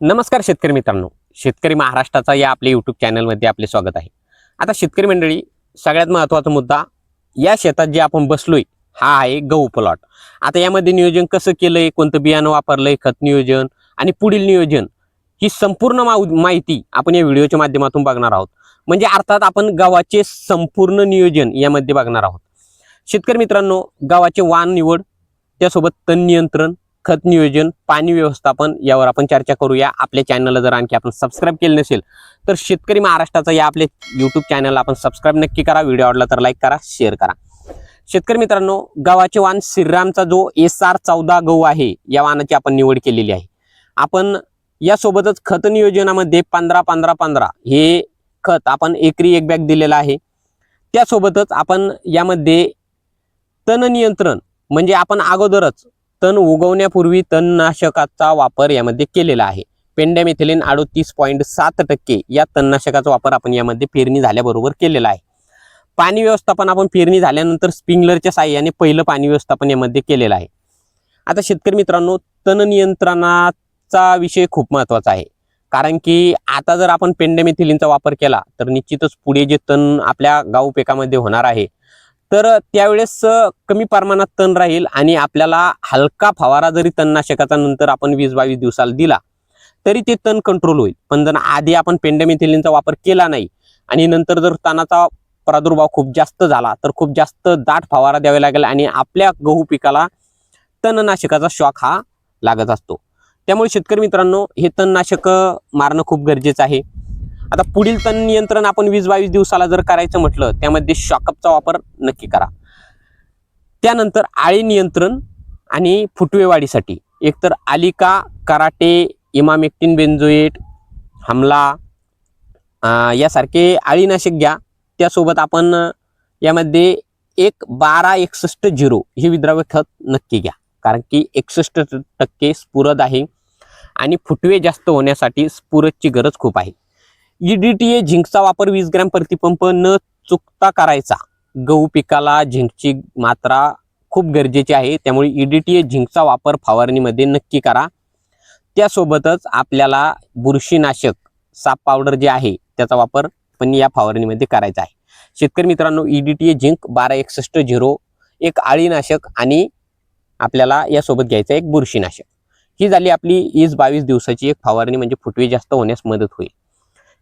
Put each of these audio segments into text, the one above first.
नमस्कार शेतकरी मित्रांनो. शेतकरी महाराष्ट्राचा या आपल्या यूट्यूब चॅनलमध्ये आपले स्वागत आहे. आता शेतकरी मंडळी सगळ्यात महत्त्वाचा मुद्दा या शेतात जे आपण बसलोय हा आहे गहू प्लॉट. आता यामध्ये नियोजन कसं केलंय कोणतं बियाणं वापरलंय खत नियोजन आणि पुढील नियोजन ही संपूर्ण माहिती आपण या व्हिडिओच्या माध्यमातून बघणार आहोत. म्हणजे अर्थात आपण गव्हाचे संपूर्ण नियोजन यामध्ये बघणार आहोत. शेतकरी मित्रांनो गव्हाचे वाण निवड त्यासोबत तण नियंत्रण खत नियोजन पाणी व्यवस्थापन यावर आपण चर्चा करूया. आपल्या चॅनलला जर आणखी आपण सबस्क्राईब केलं नसेल तर शेतकरी महाराष्ट्राचा या आपल्या यूट्यूब चॅनलला आपण सबस्क्राईब नक्की करा. व्हिडिओ आवडला तर लाईक करा शेअर करा. शेतकरी मित्रांनो गव्हाचे वाण श्रीरामचा जो एस आर चौदा गहू आहे या वाहनाची आपण निवड केलेली आहे. आपण यासोबतच खत नियोजनामध्ये पंधरा पंधरा पंधरा हे खत आपण एकरी एक बॅग दिलेला आहे. त्यासोबतच आपण यामध्ये तण नियंत्रण म्हणजे आपण अगोदरच तण उगवण्यापूर्वी तणनाशकाचा वापर यामध्ये केलेला आहे. पेंडॅमिथिलिन अडोतीस पॉईंट सात टक्के या तणनाशकाचा वापर आपण यामध्ये पेरणी झाल्याबरोबर केलेला आहे. पाणी व्यवस्थापन आपण पेरणी झाल्यानंतर स्प्रिंगलरच्या साह्याने पहिलं पाणी व्यवस्थापन यामध्ये केलेलं आहे. आता शेतकरी मित्रांनो तण नियंत्रणाचा विषय खूप महत्त्वाचा आहे. कारण की आता जर आपण पेंडॅमिथिलिनचा वापर केला तर निश्चितच पुढे जे तण आपल्या गाव पिकामध्ये होणार आहे तर त्यावेळेस कमी प्रमाणात तण राहील आणि आपल्याला हलका फवारा जरी तणनाशकाचा नंतर आपण वीस बावीस दिवसाला दिला तरी ते तण कंट्रोल होईल. पण जर आधी आपण पेंडेमिथिलिनचा वापर केला नाही आणि नंतर जर तणाचा प्रादुर्भाव खूप जास्त झाला तर खूप जास्त दाट फवारा द्यावा लागेल आणि आपल्या गहू पिकाला तणनाशकाचा शॉक हा लागत असतो. त्यामुळे शेतकरी मित्रांनो हे तणनाशक मारणं खूप गरजेचं आहे. आता पुढील तण नियंत्रण आपण वीस बावीस दिवसाला जर करायचं म्हटलं त्यामध्ये शॉकअपचा वापर नक्की करा. त्यानंतर आळी नियंत्रण आणि फुटवे वाढीसाठी. एकतर आलिका कराटे इमामेक्टिन बेन्झोएट हमला यासारखे आळीनाशक घ्या. त्यासोबत आपण यामध्ये एक बारा एकसष्ट झिरो हे विद्राव्य खत नक्की घ्या. कारण की एकसष्ट टक्के स्फुरद आहे आणि फुटवे जास्त होण्यासाठी स्फुरदची गरज खूप आहे. ईडीटीए झिंकचा वापर वीस ग्रॅम प्रतिपंप न चुकता करायचा. गहू पिकाला झिंकची मात्रा खूप गरजेची आहे. त्यामुळे ईडीटीए झिंकचा वापर फवारणीमध्ये नक्की करा. त्यासोबतच आपल्याला बुरशीनाशक साप पावडर जे आहे त्याचा वापर पण या फवारणीमध्ये करायचा आहे. शेतकरी मित्रांनो ईडीटीए झिंक बारा एकसष्ट झिरो एक आळीनाशक आणि आपल्याला यासोबत घ्यायचं एक बुरशीनाशक. ही झाली आपली वीस बावीस दिवसाची एक फवारणी म्हणजे फुटवे जास्त होण्यास मदत होईल.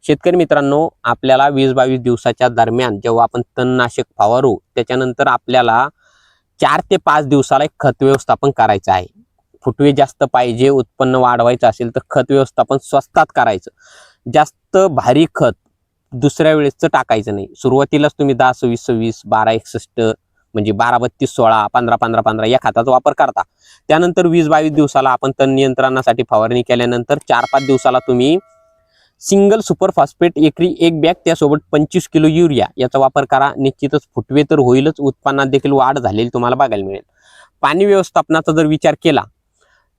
शेतकरी मित्रांनो आपल्याला वीस बावीस दिवसाच्या दरम्यान जेव्हा आपण तणनाशक फवारू त्याच्यानंतर आपल्याला चार ते पाच दिवसाला एक खत व्यवस्थापन करायचं आहे. फुटवे जास्त पाहिजे उत्पन्न वाढवायचं असेल तर खत व्यवस्थापन स्वस्तात करायचं. जास्त भारी खत दुसऱ्या वेळेसचं टाकायचं नाही. सुरुवातीलाच तुम्ही दहा सव्वीस सव्वीस बारा एकसष्ट म्हणजे बारा बत्तीस सोळा पंधरा पंधरा पंधरा या खताचा वापर करता. त्यानंतर वीस बावीस दिवसाला आपण तण नियंत्रणासाठी फवारणी केल्यानंतर चार पाच दिवसाला तुम्ही सिंगल सुपर फॉस्फेट एकरी एक बॅग त्यासोबत पंचवीस किलो युरिया. याचा वापर करा. निश्चितच फुटवे तर होईलच. उत्पन्नात देखील वाढ झालेली तुम्हाला बघायला मिळेल. पाणी व्यवस्थापनाचा जर विचार केला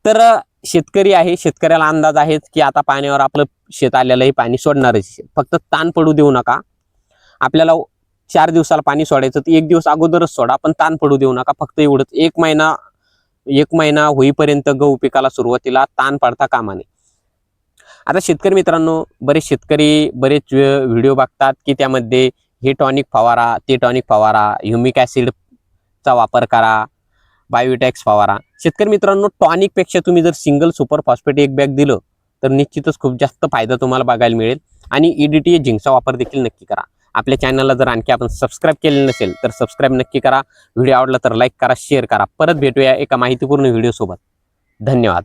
तर शेतकरी आहे. शेतकऱ्याला अंदाज आहेच की आता पाण्यावर आपलं शेत आलेलंही पाणी सोडणारच आहे. फक्त ताण पडू देऊ नका. आपल्याला चार दिवसाला पाणी सोडायचं तर एक दिवस अगोदरच सोडा पण ताण पडू देऊ नका. फक्त एवढंच. एक महिना एक महिना होईपर्यंत गहू पिकाला सुरुवातीला ताण पडता कामा नये. आता शेतकरी मित्रांनो बरेच शेतकरी बरेच व्हिडिओ बघतात की त्यामध्ये हे टॉनिक फवारा ते टॉनिक फवारा ह्युमिक ॲसिडचा वापर करा बायोटॅक्स फवारा. शेतकरी मित्रांनो टॉनिकपेक्षा तुम्ही जर सिंगल सुपर फॉस्फेट एक बॅग दिलं तर निश्चितच खूप जास्त फायदा तुम्हाला बघायला मिळेल. आणि ई डी टी झिंकचा वापर देखील नक्की करा. आपल्या चॅनलला जर आणखी आपण सबस्क्राईब केलेलं नसेल तर सबस्क्राईब नक्की करा. व्हिडिओ आवडला तर लाईक करा शेअर करा. परत भेटूया एका माहितीपूर्ण व्हिडिओसोबत. धन्यवाद.